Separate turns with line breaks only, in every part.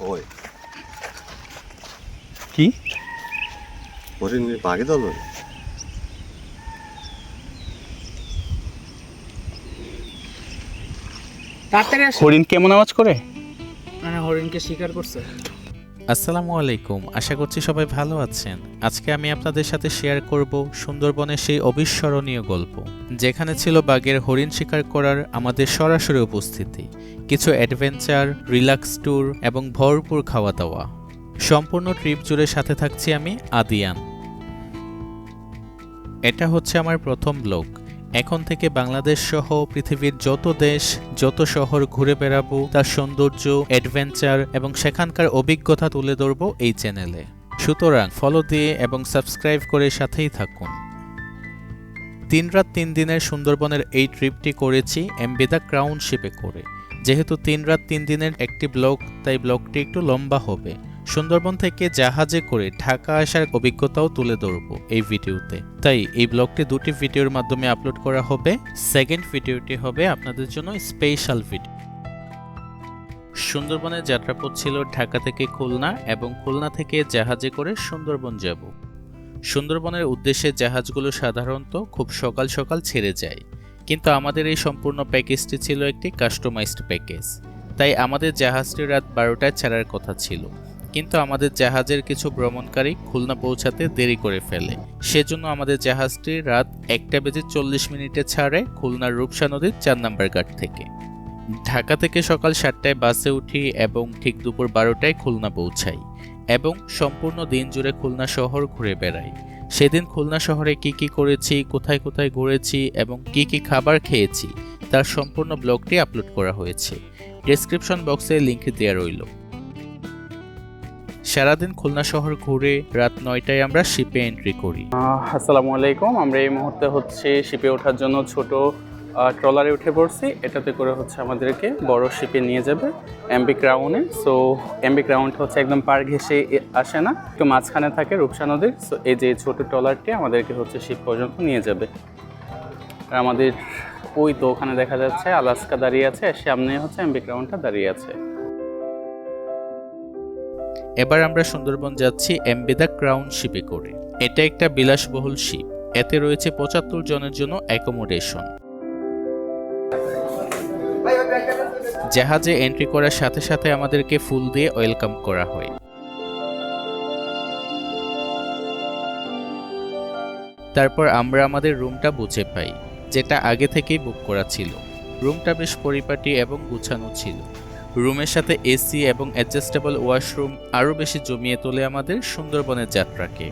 ওই।
কি?
হরিণ বাঘে দল
হরিণ কেমন আওয়াজ করে?
মানে হরিণকে শিকার করছে।
আসসালামু আলাইকুম আশা করছি সবাই ভালো আছেন। আজকে আমি আপনাদের সাথে শেয়ার করব সুন্দরবনের সেই অবিস্মরণীয় গল্প। যেখানে ছিল বাঘের হরিণ শিকার করার আমাদের সরাসরি উপস্থিতি, কিছু অ্যাডভেঞ্চার রিল্যাক্স ট্যুর এবং ভরপুর খাওয়া দাওয়া সম্পূর্ণ ট্রিপ জুড়ে সাথে থাকছি আমি আদিয়ান। এটা হচ্ছে আমার প্রথম ব্লগ এখন থেকে বাংলাদেশ সহ পৃথিবীর যত দেশ, যত শহর ঘুরে বেড়াবো, তার সৌন্দর্য অ্যাডভেঞ্চার এবং সেখানকার অভিজ্ঞতা তুলে ধরবো এই চ্যানেলে সুতরাং ফলো দিয়ে এবং সাবস্ক্রাইব করে সাথেই থাকুন। তিন রাত তিন দিনের সুন্দরবনের এই ট্রিপটি করেছি এমবিদা ক্রাউন শিপে করে। যেহেতু তিন রাত তিন দিনের একটি ব্লগ, তাই ব্লগটি একটু লম্বা হবে। সুন্দরবন থেকে জাহাজে করে ঢাকা আসার অভিজ্ঞতাও তুলে ধরবো এই ভিডিওতে। তাই এই ব্লগটি দুটি ভিডিওর মাধ্যমে আপলোড করা হবে। সেকেন্ড ভিডিওটি হবে আপনাদের জন্য স্পেশাল ভিডিও। সুন্দরবনের যাত্রাপথ ছিল ঢাকা থেকে খুলনা এবং খুলনা থেকে জাহাজে করে সুন্দরবন যাব। সুন্দরবনের উদ্দেশ্যে জাহাজগুলো সাধারণত খুব সকাল সকাল ছেড়ে যায়। কিন্তু আমাদের এই সম্পূর্ণ প্যাকেজটি ছিল একটি কাস্টমাইজড প্যাকেজ। তাই আমাদের জাহাজটি রাত বারোটায় ছাড়ার কথা ছিল। কিন্তু আমাদের জাহাজের কিছু ভ্রমণকারী খুলনা পৌঁছাতে দেরি করে ফেলে। সেজন্য আমাদের জাহাজটি রাত একটা বেজে চল্লিশ মিনিটে ছাড়ে খুলনার রূপসা নদীর চার নাম্বার ঘাট থেকে। ঢাকা থেকে সকাল সাতটায় বাসে উঠি এবং ঠিক দুপুর বারোটায় খুলনা পৌঁছাই। এবং সম্পূর্ণ দিন জুড়ে খুলনা শহর ঘুরে বেড়াই। সেদিন খুলনা শহরে কি কি করেছি, কোথায় কোথায় ঘুরেছি এবং কি কি খাবার খেয়েছি, তার সম্পূর্ণ ব্লগটি আপলোড করা হয়েছে। ডেসক্রিপশন বক্সে লিংক দেওয়া রইল। সারাদিন খুলনা শহর ঘুরে রাত নয়টায় আমরা শিপে এন্ট্রি করি।
আসসালামু আলাইকুম। আমরা এই মুহূর্তে হচ্ছে শিপে ওঠার জন্য ছোট ট্রলারে উঠে পড়ছি। এটাতে করে হচ্ছে আমাদেরকে বড় শিপে নিয়ে যাবে এমবি ক্রাউনে সো এমবি ক্রাউনটা হচ্ছে একদম পার ঘেসে আসে না। একটু মাঝখানে থাকে রূপসা নদীর। সো এই যে ছোট ট্রলারটি আমাদেরকে হচ্ছে শিপ পর্যন্ত নিয়ে যাবে। আর আমাদের ওই তো ওখানে দেখা যাচ্ছে, আলাস্কা দাঁড়িয়ে আছে, সামনে হচ্ছে এমবি ক্রাউনটা দাঁড়িয়ে আছে।
এবার আমরা সুন্দরবন যাচ্ছি এমবি এমবেদা ক্রাউন শিপে করে। এটা একটা বিলাসবহুল শিপ। এতে রয়েছে পঁচাত্তর জনের জন্য অ্যাকোমোডেশন। জাহাজে এন্ট্রি করার সাথে সাথে আমাদেরকে ফুল দিয়ে ওয়েলকাম করা হয়। তারপর আমরা আমাদের রুমটা বুঝে পাই, যেটা আগে থেকেই বুক করা ছিল। রুমটা বেশ পরিপাটি এবং গুছানো ছিল। রুমের সাথে এসি এবং অ্যাডজাস্টেবল ওয়াশরুম আরও বেশি জমিয়ে তোলে আমাদের সুন্দরবনের যাত্রাকে।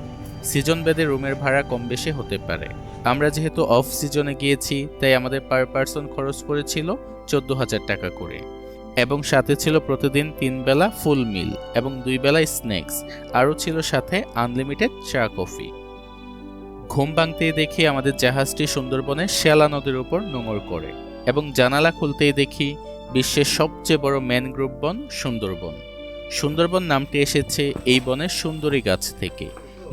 সিজন ভেদে রুমের ভাড়া কম বেশি হতে পারে। আমরা যেহেতু অফ সিজনে গিয়েছি, তাই আমাদের পার পার্সন খরচ পড়েছিল চোদ্দ হাজার টাকা করে। এবং সাথে ছিল প্রতিদিন তিন বেলা ফুল মিল এবং দুই বেলা স্ন্যাক্স আরও ছিল সাথে আনলিমিটেড চা কফি ঘুম ভাঙতেই দেখি আমাদের জাহাজটি সুন্দরবনের শ্যালা নদীর উপর নোঙর করে এবং জানালা খুলতেই দেখি বিশ্বের সবচেয়ে বড় ম্যানগ্রোভ বন সুন্দরবন। সুন্দরবন নামটি এসেছে এই বনের সুন্দরী গাছ থেকে।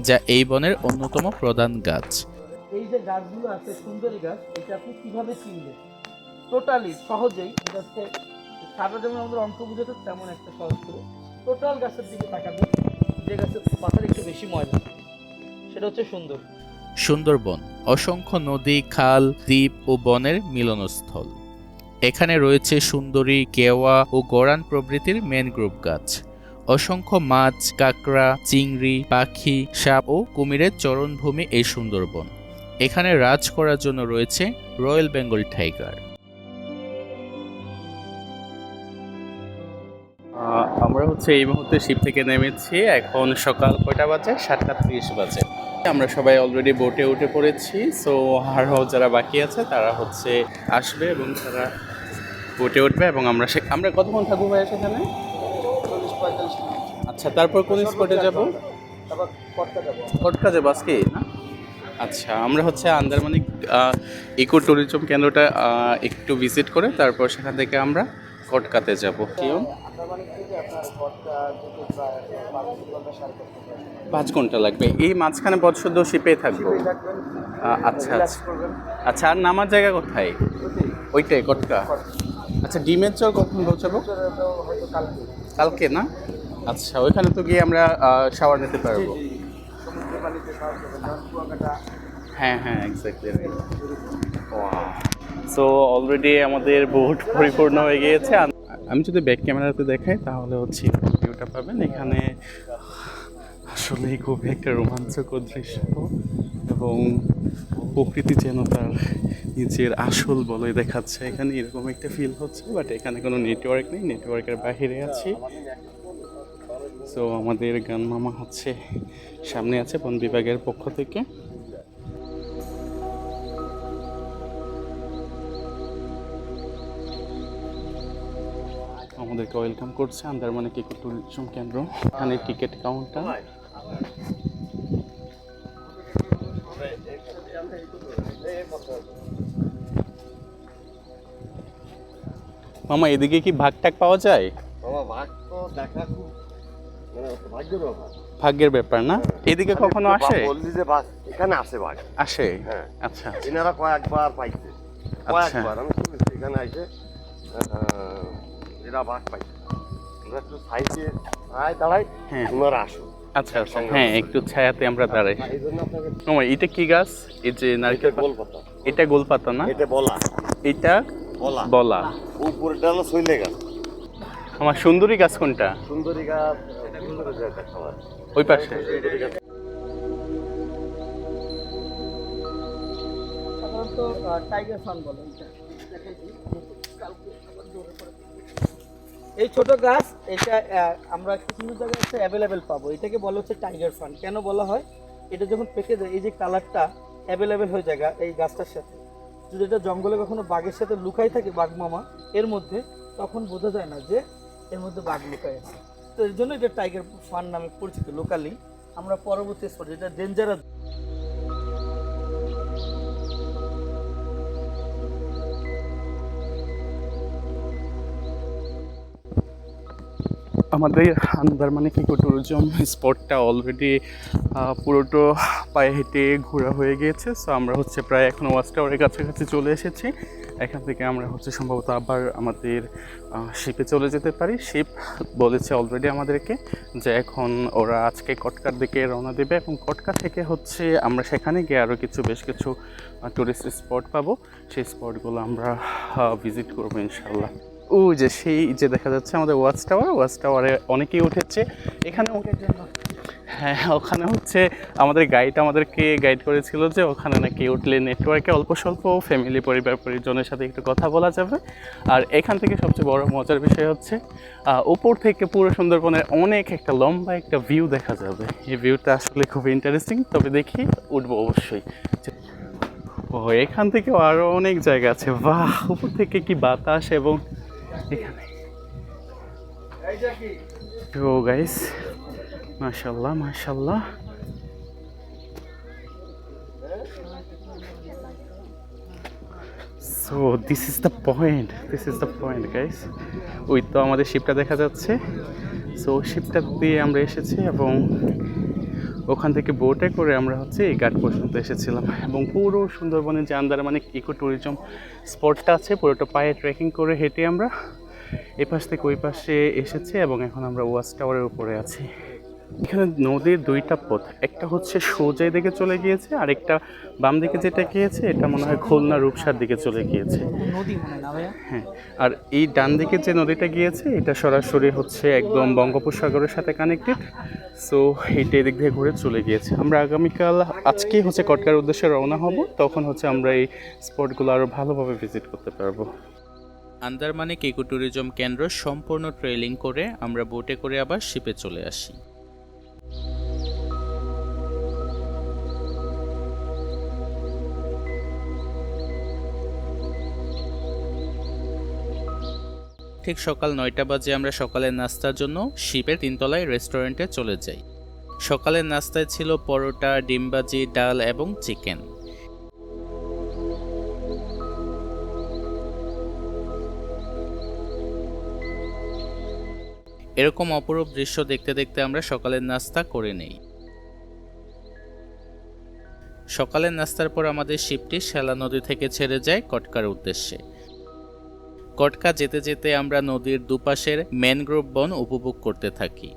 যা এই বনের অন্যতম প্রধান গাছ।
এই যে গাছগুলো আছে সুন্দরী গাছ এটা আপনি কীভাবে চিনবেন টোটালি সহজেই সারা যেমন আমাদের অঙ্ক বুঝাতে তেমন একটা সহজ করে টোটাল গাছের দিকে তাকাবেন যে গাছের পাতার একটু বেশি ময়লা সেটা হচ্ছে সুন্দর।
সুন্দরবন অসংখ্য নদী খাল দ্বীপ ও বনের মিলনস্থল। এখানে রয়েছে সুন্দরী কেওয়া ও গরান প্রভৃতির ম্যানগ্রোভ গাছ। অসংখ্য মাছ, কাঁকড়া, চিংড়ি, পাখি, সাপ ও কুমিরের চরণভূমি এই সুন্দরবন। এখানে রাজ করার জন্য রয়েছে রয়্যাল বেঙ্গল টাইগার।
আমরা হচ্ছে এই মুহূর্তে শিপ থেকে নেমেছি। এখন সকাল কয়টা বাজে? সাতটা ত্রিশ বাজে। আমরা সবাই অলরেডি বোটে উঠে পড়েছি। সো আরও যারা বাকি আছে, তারা হচ্ছে আসবে এবং তারা বোটে উঠবে এবং আমরা সে আমরা কতক্ষণ থাকব ভাই সেখানে? আচ্ছা তারপর কোন স্পটে যাব?
কটকা যাব,
আজকে, না? আচ্ছা আমরা হচ্ছে আন্দারমানিক ইকো ট্যুরিজম কেন্দ্রটা একটু ভিজিট করে তারপর সেখান থেকে আমরা কটকাতে যাব।
পাঁচ
ঘণ্টা লাগবে। এই মাঝখানে পথশুদ্ধ শিপে থাকব।
শিপেই
আচ্ছা আচ্ছা। আচ্ছা আর নামার জায়গা কোথায়? ওইটাই, কটকা। আচ্ছা ডিমের চর কখন পৌঁছাবো? কালকে, না? আচ্ছা ওইখানে তো গিয়ে আমরা শাওয়ার নিতে পারব। হ্যাঁ হ্যাঁ এক্স্যাক্টলি সো অলরেডি আমাদের বোট পরিপূর্ণ হয়ে গিয়েছে আম- যদি ব্যাক ক্যামেরাতে দেখাই তাহলে হচ্ছে ভিউটা পাবেন। এখানে আসলে খুবই একটা রোমাঞ্চকর দৃশ্য এবং প্রকৃতি যেন তার নিজের আসল বলে দেখাচ্ছে। এখানে এরকম একটা ফিল হচ্ছে বাট এখানে কোনো নেটওয়ার্ক নেই। নেটওয়ার্কের বাইরে আছি। সো আমাদের গান মামা হচ্ছে সামনে আছে বন বিভাগের পক্ষ থেকে। আমাদেরকে ওয়েলকাম করছে আন্দারমানে কিকো ট্যুরিজম কেন্দ্র। এখানে টিকিট কাউন্টার মামা, এদিকে কি ভাগ টাক পাওয়া যায়?
বাবা বাঘ তো দেখা খুব ভাগ্যের ব্যাপার।
না? এদিকে কখনো আসে?
বললি যে বাঘ এখানে আসে বাঘ
আসে?
হ্যাঁ।
আচ্ছা।
এনারা কয়েকবার পাইছে।
আচ্ছা।
কয়েকবার। আমি শুনেছি এখানে এরা বাঘ পাইছে। ওরা একটু সাইডে আয়
হ্যাঁ।
ওনারা আসুন
আচ্ছা আচ্ছা। হ্যাঁ একটু ছায়াতে আমরা দাঁড়াই। এটা কি গাছ? এই যে নারকেল
এটা গোল পাতা।
এটা গোলপাতা না?
এটা বলা।
এটা
বলা।
বলা।
উপরেটা হলো শৈলে গাছ।
আমার সুন্দরী গাছ কোনটা?
সুন্দরী গাছ
ওই পাশে।
সুন্দরী গাছ
টাইগার ফান বলে এই ছোট গাছ এটা আমরা কিছু জায়গায় অ্যাভেলেবেল পাবো। এটাকে বলা হচ্ছে টাইগার ফান কেন বলা হয়? এটা যখন পেকে যায় এই যে কালারটা অ্যাভেলেবেল হয়ে যায়গা এই গাছটার সাথে। যদি এটা জঙ্গলে কখনো বাঘের সাথে লুকাই থাকে বাঘ মামা এর মধ্যে তখন বোঝা যায় না যে এর মধ্যে বাঘ লুকাই আছে তো এর জন্য এটা টাইগার ফান নামে পরিচিত লোকালি আমরা পরবর্তী স্পট যেটা ডেঞ্জারাস
আমাদের আন্দারমানে কিকো ট্যুরিজম স্পটটা অলরেডি পুরোটো পায়ে হেঁটে ঘোরা হয়ে গিয়েছে। সো আমরা হচ্ছে প্রায় এখন ওয়াচ টাওয়ারের কাছাকাছি চলে এসেছি। এখান থেকে আমরা হচ্ছে সম্ভবত আবার আমাদের শিপে চলে যেতে পারি। শিপ বলেছে অলরেডি আমাদেরকে যে এখন ওরা আজকে কটকার দিকে রওনা দেবে এবং কটকা থেকে হচ্ছে আমরা সেখানে গিয়ে আরও কিছু, বেশ কিছু টুরিস্ট স্পট পাবো। সেই স্পটগুলো আমরা ভিজিট করব ইনশাল্লাহ ও যে সেই যে দেখা যাচ্ছে আমাদের ওয়াচ টাওয়ার ওয়াচ টাওয়ারে অনেকেই উঠেছে। এখানে উঠে হ্যাঁ ওখানে হচ্ছে আমাদের গাইড আমাদেরকে গাইড করেছিল যে ওখানে নাকি উঠলে নেটওয়ার্কে অল্প স্বল্প ফ্যামিলি পরিবার পরিজনের সাথে একটু কথা বলা যাবে। আর এখান থেকে সবচেয়ে বড় মজার বিষয় হচ্ছে উপর থেকে পুরো সুন্দরবনের অনেক একটা লম্বা একটা ভিউ দেখা যাবে। এই ভিউটা আসলে খুব ইন্টারেস্টিং তবে দেখি উঠবো অবশ্যই। ও, এখান থেকেও আরও অনেক জায়গা আছে। বাহ, উপর থেকে কি বাতাস এবং এখানে। গাইস মাশাল্লাহ মাশাল্লাহ so this is the point this is the point guys ওই তো আমাদের শিপটা দেখা যাচ্ছে। সো শিপটা দিয়ে আমরা এসেছি এবং ওখান থেকে বোটে করে আমরা হচ্ছে এই ঘাট পর্যন্ত এসেছিলাম। এবং পুরো সুন্দরবনের যে আন্দার মানে ইকো ট্যুরিজম স্পটটা আছে, পুরোটা পায়ে ট্রেকিং করে হেঁটে আমরা এপাশ থেকে ওই পাশে এসেছি এবং এখন আমরা ওয়াচ টাওয়ারের উপরে আছি। এখানে নদীর দুইটা পথ একটা হচ্ছে সোজাই দিকে চলে গিয়েছে আর একটা বাম দিকে যেটা গিয়েছে এটা মনে হয় খুলনা রূপসার দিকে চলে গিয়েছে।
নদী মনে না ভাইয়া?
হ্যাঁ আর এই ডান দিকে যে নদীটা গিয়েছে এটা সরাসরি হচ্ছে একদম বঙ্গোপসাগরের সাথে কানেক্টেড সো এইটা এদিক দিয়ে ঘুরে চলে গিয়েছে। আমরা আগামীকাল আজকেই হচ্ছে কটকার উদ্দেশ্যে রওনা হব তখন হচ্ছে আমরা এই স্পটগুলো আরও ভালোভাবে ভিজিট করতে পারব।
আন্দারমানে কেকো ট্যুরিজম কেন্দ্র সম্পূর্ণ ট্রেলিং করে আমরা বোটে করে আবার শিপে চলে আসি। ঠিক সকাল নয়টা বাজে আমরা সকালের নাস্তার জন্য শিপের তিনতলায় রেস্টুরেন্টে চলে যাই। সকালের নাস্তায় ছিল পরোটা ডিমবাজি ডাল এবং চিকেন। এরকম অপরূপ দৃশ্য দেখতে দেখতে আমরা সকালের নাস্তা করে নেই। সকালের নাস্তার পর আমাদের শিপটি শ্যালা নদী থেকে ছেড়ে যায় কটকার উদ্দেশ্যে। কটকা যেতে যেতে আমরা নদীর দুপাশের ম্যানগ্রোভ বন উপভোগ করতে থাকি।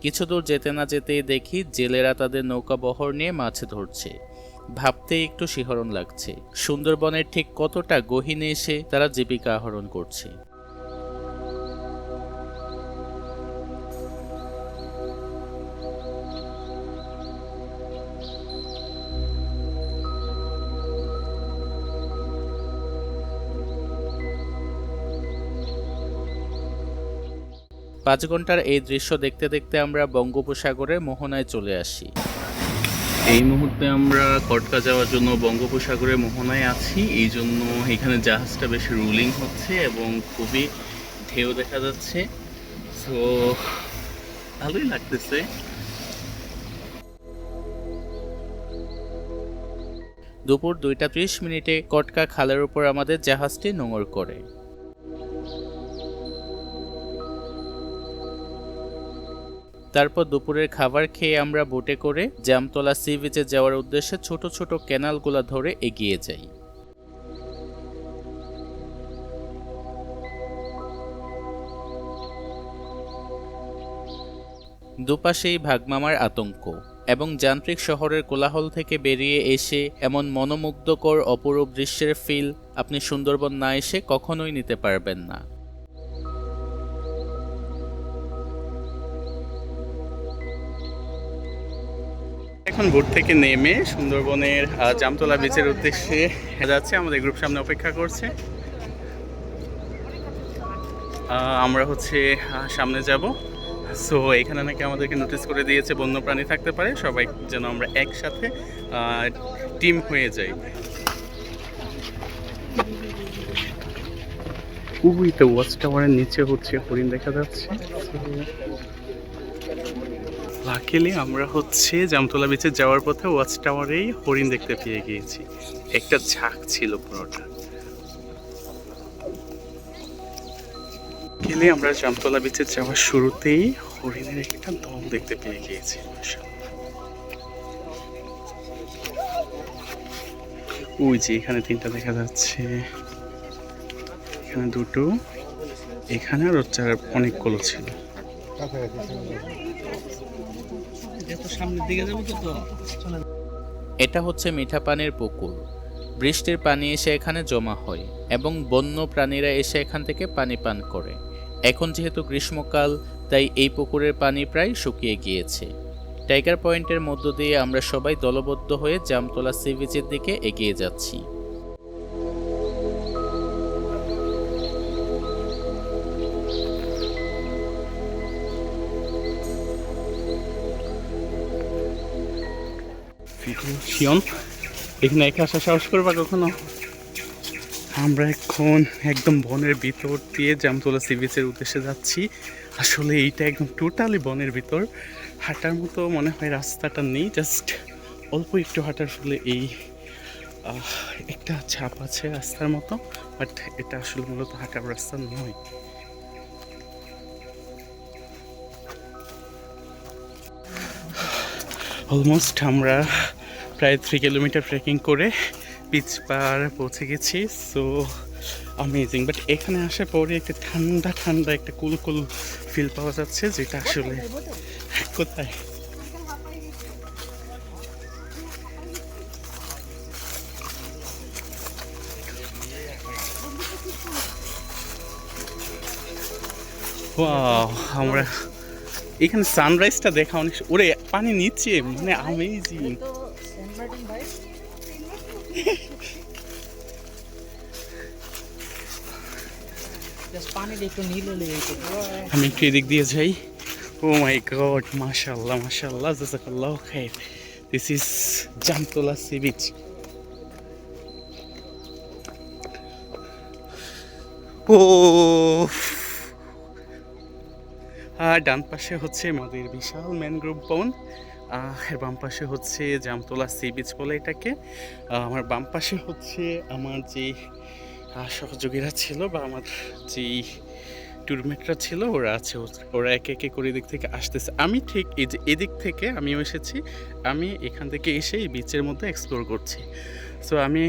কিছু দূর যেতে না যেতেই দেখি জেলেরা তাদের নৌকা বহর নিয়ে মাছ ধরছে। ভাবতে একটু শিহরণ লাগছে। সুন্দরবনের ঠিক কতটা গহীনে এসে তারা জীবিকা আহরণ করছে। পাঁচ ঘণ্টার এই দৃশ্য দেখতে দেখতে আমরা বঙ্গোপসাগরের মোহনায় চলে আসি।
এই মুহূর্তে আমরা কটকা যাওয়ার জন্য বঙ্গোপসাগরের মোহনায় আছি। এই জন্য এখানে জাহাজটা বেশ রুলিং হচ্ছে এবং খুবই ঢেউ দেখা যাচ্ছে। সো ভালোই লাগতেছে।
দুপুর দুইটা ত্রিশ মিনিটে কটকা খালের উপর আমাদের জাহাজটি নোঙর করে। তারপর দুপুরের খাবার খেয়ে আমরা বোটে করে জামতলা সি বিচে যাওয়ার উদ্দেশ্যে ছোট ছোট ক্যানালগুলো ধরে এগিয়ে যাই। দুপাশেই ভাগমামার আতঙ্ক এবং যান্ত্রিক শহরের কোলাহল থেকে বেরিয়ে এসে এমন মনোমুগ্ধকর অপরূপ দৃশ্যের ফিল আপনি সুন্দরবন না এসে কখনোই নিতে পারবেন না।
এখন বোট থেকে নেমে সুন্দরবনের জামতলা বিচের উদ্দেশ্যে যাচ্ছে। আমাদের গ্রুপ সামনে অপেক্ষা করছে। আমরা হচ্ছে সামনে যাব। সো এখানে নাকি আমাদেরকে নোটিস করে দিয়েছে, বন্যপ্রাণী থাকতে পারে। সবাই যেন আমরা একসাথে টিম হয়ে যাই। উই তো ওয়াচ টাওয়ারের নিচে হচ্ছে, হরিণ দেখা যাচ্ছে। লাকিলি আমরা হচ্ছে জামতলা বিচে যাওয়ার পথে ওয়াচ টাওয়ারেই হরিণ দেখতে পেয়ে গিয়েছি। একটা ঝাঁক ছিল পুরোটা। গেলে আমরা জামতলা বিচে যাওয়ার শুরুতেই হরিণের একটা দল দেখতে পেয়ে গিয়েছি ওই যে এখানে তিনটা দেখা যাচ্ছে। এখানে দুটো, এখানে আর চার অনেকগুলো ছিল।
এটা হচ্ছে মিঠা পানির পুকুর। বৃষ্টির পানি এসে এখানে জমা হয় এবং বন্য প্রাণীরা এসে এখান থেকে পানি পান করে। এখন যেহেতু গ্রীষ্মকাল, তাই এই পুকুরের পানি প্রায় শুকিয়ে গিয়েছে। টাইগার পয়েন্টের মধ্য দিয়ে আমরা সবাই দলবদ্ধ হয়ে জামতলা সি বিচের দিকে এগিয়ে যাচ্ছি।
শিয়ন, এখানে একা আসা সাহস করবা কখনো? আমরা এখন একদম বনের ভিতর দিয়ে জামতলা সি বিচের উদ্দেশ্যে যাচ্ছি। আসলে এইটা একদম টোটালি বনের ভিতর। হাঁটার মতো মনে হয় রাস্তাটা নেই জাস্ট অল্প একটু হাঁটার ফলে এই একটা ছাপ আছে রাস্তার মতো বাট এটা আসলে মূলত হাঁটার রাস্তা নয়। অলমোস্ট আমরা প্রায় থ্রি কিলোমিটার ট্রেকিং করে পিচ পার পৌঁছে গেছি। সো অ্যামেজিং বাট এখানে আসার পরে একটা ঠান্ডা ঠান্ডা একটা কুল কুল ফিল পাওয়া যাচ্ছে, যেটা আসলে কোথায়? আমরা এখানে সানরাইজটা দেখা অনেক ওরে, পানি নিচে মানে আমেজিং আমি একটু এদিক দিয়ে যাই। ও মাই গড মাশাআল্লাহ মাশাআল্লাহ জাযাকাল্লাহ খাইর। This is Jamtala sea beach ও আর ডান পাশে হচ্ছে আমাদের বিশাল ম্যানগ্রোভ বন। আহ, এর বাম পাশে হচ্ছে জামতলা সি বিচ বলে এটাকে। আমার বাম পাশে হচ্ছে আমার যে সহযোগীরা ছিল বা আমার যেই ট্যুরমেটরা ছিল, ওরা আছে ওরা একে একে করে এদিক থেকে আসতেছে। আমি ঠিক এই যে এদিক থেকে আমিও এসেছি, আমি এখান থেকে এসে এই বিচের মধ্যে এক্সপ্লোর করছি। সো আমি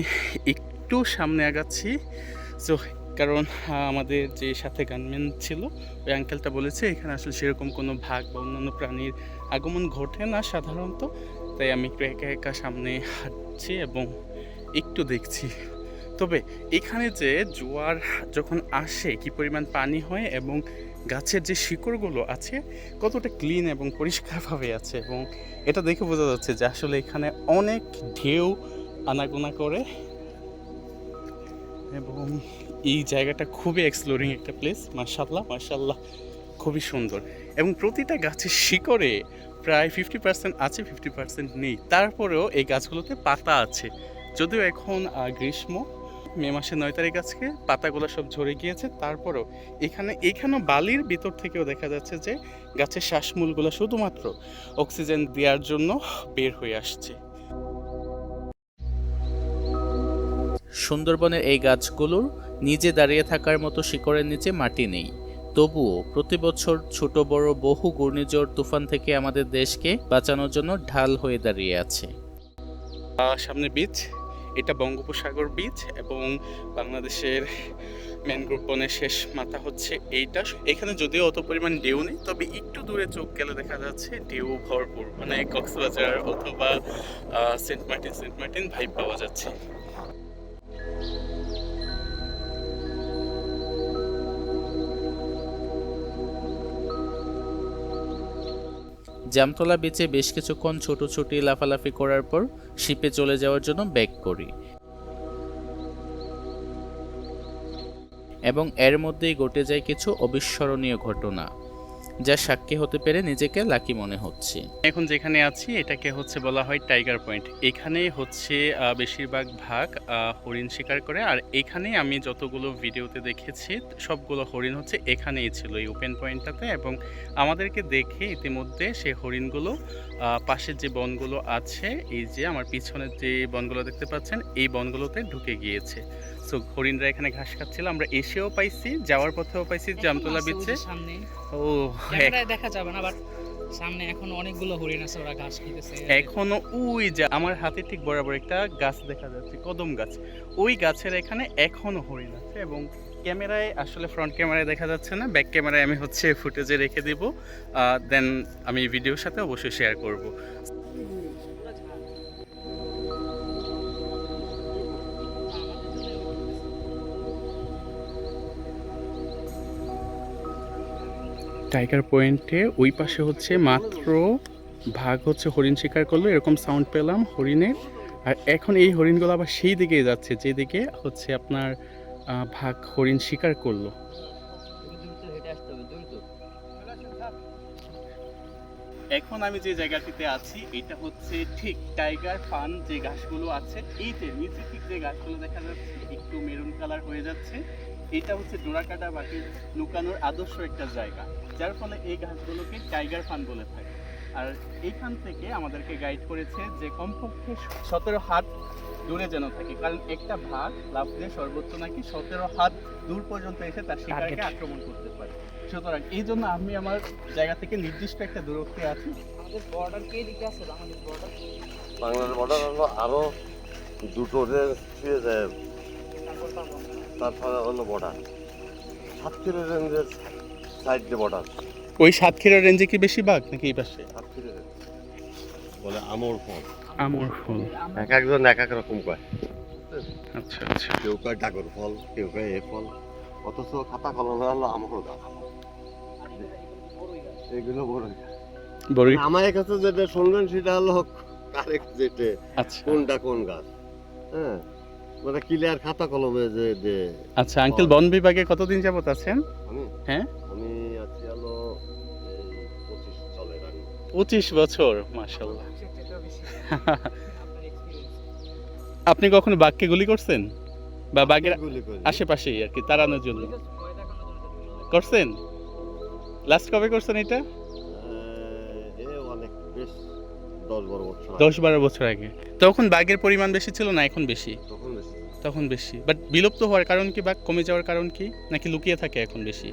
একটু একটু সামনে আগাচ্ছি। সো কারণ আমাদের যে সাথে গানম্যান ছিল, ওই আঙ্কেলটা বলেছে, এখানে আসলে সেরকম কোনো ভাগ বা অন্যান্য প্রাণীর আগমন ঘটে না সাধারণত। তাই আমি একটু একা একা সামনে হাঁটছি এবং একটু দেখছি। তবে এখানে যে জোয়ার যখন আসে, কি পরিমাণ পানি হয় এবং গাছের যে শিকড়গুলো আছে, কতটা ক্লিন এবং পরিষ্কারভাবে আছে এবং এটা দেখে বোঝা যাচ্ছে যে আসলে এখানে অনেক ঢেউ আনাগোনা করে এবং এই জায়গাটা খুবই এক্সপ্লোরিং একটা প্লেস মার্শাল্লাহ মার্শাল্লাহ খুবই সুন্দর। এবং প্রতিটা গাছের শিকড়ে প্রায় ফিফটি পার্সেন্ট আছে ফিফটি পার্সেন্ট নেই। তারপরেও এই গাছগুলোতে পাতা আছে। যদিও এখন গ্রীষ্ম মে মাসের নয় তারিখ আজকে, পাতাগুলো সব ঝরে গিয়েছে। তারপরও এখানে, এখানেও বালির ভিতর থেকেও দেখা যাচ্ছে যে গাছের শ্বাসমূলগুলো শুধুমাত্র অক্সিজেন দেওয়ার জন্য বের হয়ে আসছে।
সুন্দরবনের এই গাছগুলোর নিজে দাঁড়িয়ে থাকার মতো শিকড়ের নিচে মাটি নেই। তবুও প্রতি বছর ছোট, বড়, বহু ঘূর্ণিঝড়, তুফান থেকে আমাদের দেশকে বাঁচানোর জন্য ঢাল হয়ে দাঁড়িয়ে আছে।
সামনে বিচ এটা বঙ্গোপসাগর বীচ এবং বাংলাদেশের ম্যানগ্রোভ বনের শেষ মাথা হচ্ছে এইটা। এখানে যদিও অত পরিমাণ ডেউ নেই, তবে একটু দূরে চোখ গেলে দেখা যাচ্ছে ডেউ ভরপুর। মানে কক্সবাজার অথবা Saint Martin Saint Martin vibe পাওয়া যাচ্ছে।
জামতলা বিচে বেশ কিছুক্ষণ ছোট ছোটোছুটি লাফালাফি করার পর শিপে চলে যাওয়ার জন্য ব্যাক করি। এবং এর মধ্যেই ঘটে যায় কিছু অবিস্মরণীয় ঘটনা। যা সাক্ষী হতে পেরে নিজেকে লাকি মনে হচ্ছে।
এখন যেখানে আছি, এটাকে হচ্ছে বলা হয় টাইগার পয়েন্ট এখানে হচ্ছে বেশিরভাগ ভাগ হরিণ শিকার করে। আর এখানে আমি যতগুলো ভিডিওতে দেখেছি, সবগুলো হরিণ হচ্ছে এখানেই ছিল এই ওপেন পয়েন্টটাতে এবং আমাদেরকে দেখে ইতিমধ্যে সে হরিণগুলো পাশের যে বনগুলো আছে এই যে আমার পিছনের যে বনগুলো দেখতে পাচ্ছেন এই বনগুলোতে ঢুকে গিয়েছে। সো হরিণরা এখানে ঘাস খাচ্ছিল। আমরা এসেও পাইছি যাওয়ার পথেও পাইছি জামতলা
আছে
বিচে
সামনে।
ও
দেখা যাবে না বাট সামনে এখন অনেকগুলো হরিণ আছে ওরা ঘাস খেতেছে
এখনও ওই যে আমার হাতে ঠিক বরাবর একটা গাছ দেখা যাচ্ছে কদম গাছ। ওই গাছের এখানে এখনও হরিণ আছে এবং ক্যামেরায়, আসলে ফ্রন্ট ক্যামেরায় দেখা যাচ্ছে না ব্যাক ক্যামেরায় আমি হচ্ছে ফুটেজে রেখে দেব দেন আমি ভিডিওর সাথে অবশ্যই শেয়ার করব। টাইগার পয়েন্টে ওই পাশে হচ্ছে মাত্র ভাগ হচ্ছে হরিণ শিকার করল, এরকম সাউন্ড পেলাম হরিণের। আর এখন এই হরিণগুলো আবার সেই দিকে যাচ্ছে, যেদিকে হচ্ছে আপনার ভাগ হরিণ শিকার করল। এখন আমি যে জায়গাটিতে আছি, এটা হচ্ছে ঠিক টাইগার ফান যে ঘাসগুলো আছে, এই যে নিচে ঠিক যে ঘাসগুলো দেখা যাচ্ছে, একটু মেরুন কালার হয়ে যাচ্ছে। এটা হচ্ছে ডোরাকাটা বাকি লুকানোর আদর্শ একটা জায়গা, যার ফলে এই ঘাসগুলোকে টাইগার ফান বলে থাকে। আর এইখান থেকে আমাদেরকে গাইড করেছে যে কমপক্ষে সতেরো হাত দূরে যেন থাকে। কারণ একটা ভাগ লাভ দিয়ে সর্বোচ্চ নাকি সতেরো হাত দূর পর্যন্ত এসে তার শিকারকে আক্রমণ করতে পারে। সুতরাং এই জন্য আমি আমার জায়গা থেকে নির্দিষ্ট একটা দূরত্বে আছি।
আমাদের বর্ডার কে দিকে আছে? বাংলাদেশ বর্ডার
বাংলার বর্ডার হলো আরও দুটো ছুঁয়ে যায়।
তারপর
হলো বর্ডার সাতক্ষীরা রেঞ্জের সাইড বর্ডার
ওই সাতক্ষীরা রেঞ্জে কি বেশি বাঘ নাকি এই পাশে?
বলে আমর ফল।
আমর ফল।
এক একজন এক এক রকম কয়।
আচ্ছা আচ্ছা।
কেউ কয় ডাগর ফল কেউ কয় এ ফল অথচ খাতা কলমে হলো আমর গাছ। এগুলো বড় গাছ।
বড়ই
আমার কাছে যেটা শুনবেন সেটা হলো কারেক্ট যেটা
আচ্ছা।
কোনটা কোন গাছ। হ্যাঁ? মানে ক্লিয়ার খাতা কলমে যে যে
আচ্ছা আঙ্কেল বন বিভাগে কতদিন যাবত আছেন? হ্যাঁ?
আমি আছি হলো পঁচিশ
বছর
এক্সপিরিয়েন্স
আপনি কখনো বাঘকে গুলি করছেন? বা বাঘের আশেপাশেই আর কি তাড়ানোর জন্য। করছেন? লাস্ট কবে করছেন এটা।
দশ বারো বছর আগে।
তখন বাঘের পরিমাণ বেশি ছিল না এখন বেশি?
তখন বেশি।
বাট বিলুপ্ত হওয়ার কারণ কি? বাঘ কমে যাওয়ার কারণ কি? নাকি লুকিয়ে থাকে এখন বেশি?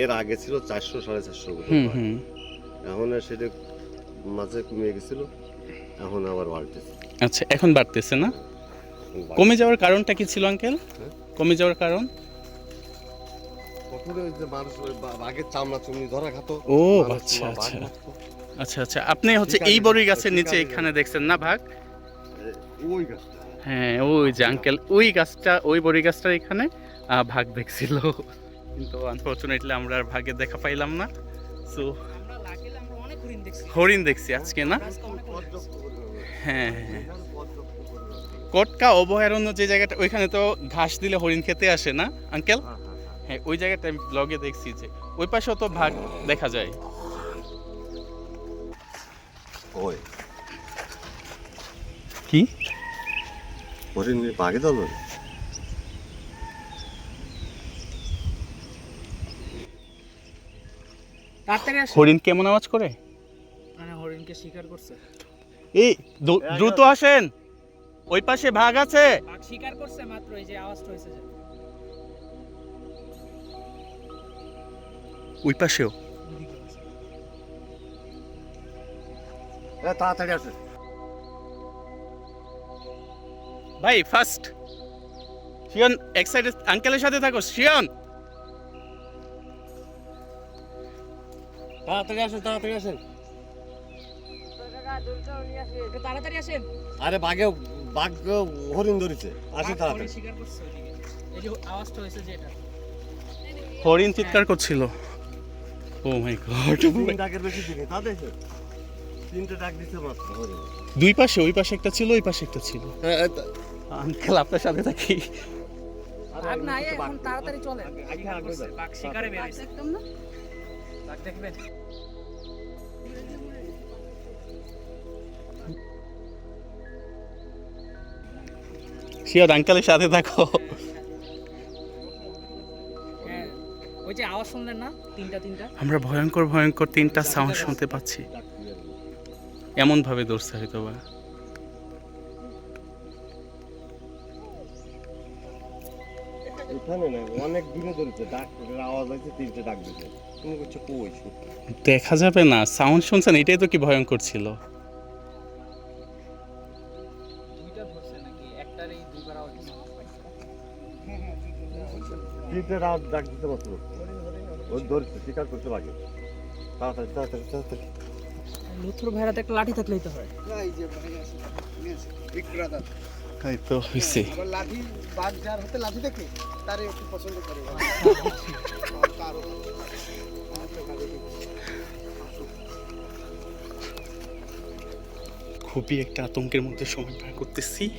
এর আগে ছিল চারশো সাড়ে চারশো এখন সেটা মাঝে কমে গেছিল এখন আবার বাড়তেছে।
আচ্ছা এখন বাড়তেছে না? কমে যাওয়ার কারণটা কি ছিল আঙ্কেল?
হ্যাঁ?
কমে যাওয়ার কারণ? ও আচ্ছা আচ্ছা। আচ্ছা আচ্ছা আপনি হচ্ছে এই বড়ই গাছের নিচে এখানে দেখছেন না ভাগ
ওই গাছটা।
হ্যাঁ ওই যে আঙ্কেল ওই গাছটা ওই বড়ি গাছটার এখানে ভাগ দেখছিল। কিন্তু আনফরচুনেটলি আমরা আর ভাগে দেখা পাইলাম না। সো
হরিণ দেখছি।
আজকে না। হ্যাঁ হ্যাঁ
পরিমাণে।
কটকা অভয়ারণ্য যে জায়গাটা ওইখানে তো ঘাস দিলে হরিণ খেতে আসে না আঙ্কেল
হ্যাঁ, হ্যাঁ, হ্যাঁ।
হ্যাঁ ওই জায়গাটা আমি ব্লগে দেখছি যে ওই পাশেও তো ভাগ দেখা যায়।
ওই।
কি?
হরিণ বাঘে দল
আসো।
হরিণ কেমন আওয়াজ করে?
মানে হরিণকে শিকার করছে।
এই দ্রুত আসেন। ওই পাশে ভাগ আছে।
বাঘ শিকার করছে মাত্র এই যে আওয়াজটা হয়েছে যে।
ওই পাশেও।
তাড়াতাড়ি আসে।
ভাই ফার্স্ট শিয়ন এক সাইডে আঙ্কেলের সাথে থাকো। শিয়ন!
তাড়াতাড়ি আসেন তাড়াতাড়ি আসেন।
তাড়াতাড়ি আসেন।
আরে বাঘে বাঘ হরিণ ধরেছে। আসে তাড়াতাড়ি।
হরিণ শিকার করছে ওইদিকে। এই যে আওয়াজটা হয়েছে যে এটা।
হরিণ চিৎকার করছিল। ও মাই গড
ডাকের বেশি দিনে তা দেখে। তিনটে ডাক দিতে মাত্র
দুই পাশে ওই পাশে একটা ছিল ওই পাশে একটা ছিল। আঙ্কেল আপনার সাথে থাকি।
নাই এখন তাড়াতাড়ি চলে
আগে আগে।
বাঘ শিকারে বেরিয়েছে বাঘ দেখবেন।
শিয়ন আঙ্কেলের সাথে থাকো।
হ্যাঁ ওই যে আওয়াজ শুনলেন না? তিনটা তিনটা?
আমরা ভয়ঙ্কর ভয়ঙ্কর তিনটা সাউন্ড শুনতে পাচ্ছি। এমন ভাবে দৌড়ছে হয়তো বা
এখানে না অনেক দূরে ধরেছে ডাক আওয়াজ হয়েছে তিনটে ডাক দিতে
দেখা যাবে না সাউন্ড শুনছেন এটাই তো কি ভয়ঙ্কর ছিল।
তিনটে রাত ডাক দিতে মাত্র ও ধরছে শিকার করতে লাগে। তাড়াতাড়ি তাড়াতাড়ি তাড়াতাড়ি।
লুথুর ভাইরাতে একটা লাঠি থাকলেই তো হয়।
এই তো হয়েছে
লাঠি বাঘ যার হাতে লাঠি দেখে তারে একটু পছন্দ করে কারও।
খুবই একটা আতঙ্কের মধ্যে সময় পার করতেছি।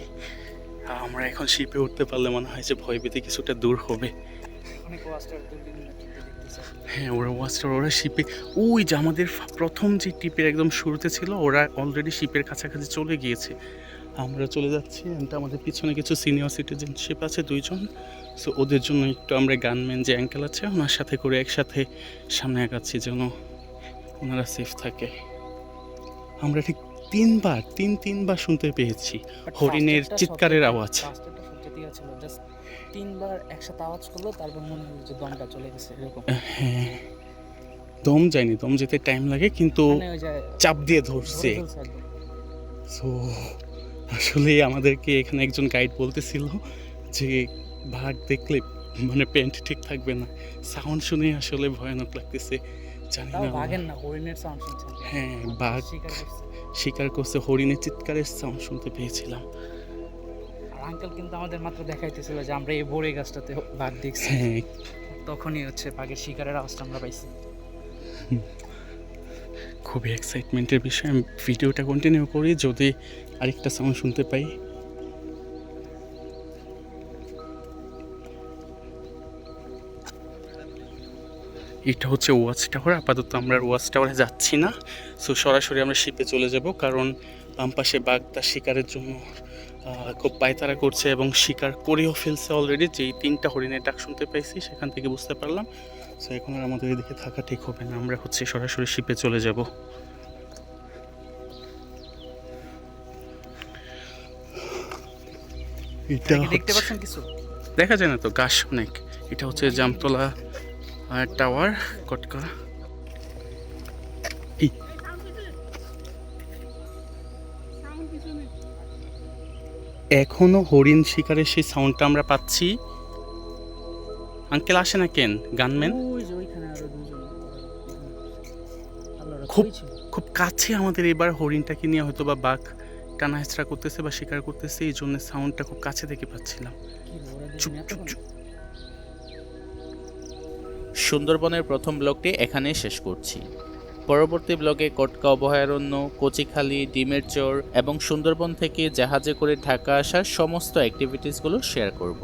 আমরা এখন শিপে উঠতে পারলে মনে হয় যে ভয়ভীতি কিছুটা দূর হবে। হ্যাঁ ওরা ওয়াস্টার ওরা শিপে। ওই যে আমাদের প্রথম যে টিপের একদম শুরুতে ছিল ওরা অলরেডি শিপের কাছাকাছি চলে গিয়েছে। আমরা চলে যাচ্ছি and আমাদের পিছনে কিছু সিনিয়র সিটিজেনশিপ আছে দুইজন। সো ওদের জন্য একটু আমরা গানম্যান যে অ্যাঙ্কেল আছে ওনার সাথে করে একসাথে সামনে আগাচ্ছি যেন ওনারা সেফ থাকে। আমরা ঠিক তিনবার তিন তিনবার শুনতে পেয়েছি। হরিণের চিৎকারের আওয়াজ।
তিনবার একসাথে আওয়াজ করল তারপর মনে হলো যে দমটা চলে গেছে এরকম।
হ্যাঁ দম যায়নি দম যেতে টাইম লাগে কিন্তু
মানে
চাপ দিয়ে ধরছে। সো আসলে আমাদেরকে এখানে একজন গাইড বলতেছিল যে ভাগ দেখলে মানে প্যান্ট ঠিক থাকবে না। সাউন্ড শুনে আসলে ভয়ানক লাগতেছে জানি না।
বাঘের না হরিণের সাউন্ড শুনছেন
হ্যাঁ বাঘ
শিকার করছে
হরিণের চিৎকারের সাউন্ড শুনতে পেয়েছিলাম।
আর আঙ্কেল কিন্তু আমাদের মাত্র দেখাইতেছিল যে আমরা এই বড়ে গাছটাতে বাঘ দেখছি।
হ্যাঁ।
তখনই হচ্ছে বাঘের শিকারের আওয়াজটা আমরা পাইছি।
খুবই এক্সাইটমেন্টের বিষয়। আমি ভিডিওটা কন্টিনিউ করি যদি আরেকটা সাউন্ড শুনতে পাই। এটা হচ্ছে ওয়াচ টাওয়ার। আপাতত আমরা ওয়াচ টাওয়ারে যাচ্ছি না। সো সরাসরি আমরা শিপে চলে যাব কারণ বাম পাশে বাঘ তার শিকারের জন্য খুব পায়তারা করছে এবং শিকার করেও ফেলছে অলরেডি যেই তিনটা হরিণের ডাক শুনতে পাইছি সেখান থেকে বুঝতে পারলাম। সো এখন আর আমাদের এদিকে থাকা ঠিক হবে না। আমরা হচ্ছে সরাসরি শিপে চলে যাব। এটা
দেখতে পাচ্ছেন কিছু?
দেখা যায় না তো গাছ অনেক। এটা হচ্ছে জামতলা টাওয়ার কটকা এই। এখনও হরিণ শিকারের সেই সাউন্ডটা আমরা পাচ্ছি। আঙ্কেল আসে না কেন? গানম্যান
আরও
খুব- খুব কাছে আমাদের এবার হরিণটাকে নিয়ে হয়তো বা বাঘ টানা হেঁচড়া করতেছে বা শিকার করতেছে, এই জন্য সাউন্ডটা খুব কাছে থেকে পাচ্ছিলাম। চুপ চুপ চুপ।
সুন্দরবনের প্রথম ব্লগটি এখানে শেষ করছি। পরবর্তী ব্লগে কটকা অভয়ারণ্য, কচিখালি, ডিমের চর এবং সুন্দরবন থেকে জাহাজে করে ঢাকা আসার সমস্ত অ্যাক্টিভিটিসগুলো শেয়ার করব।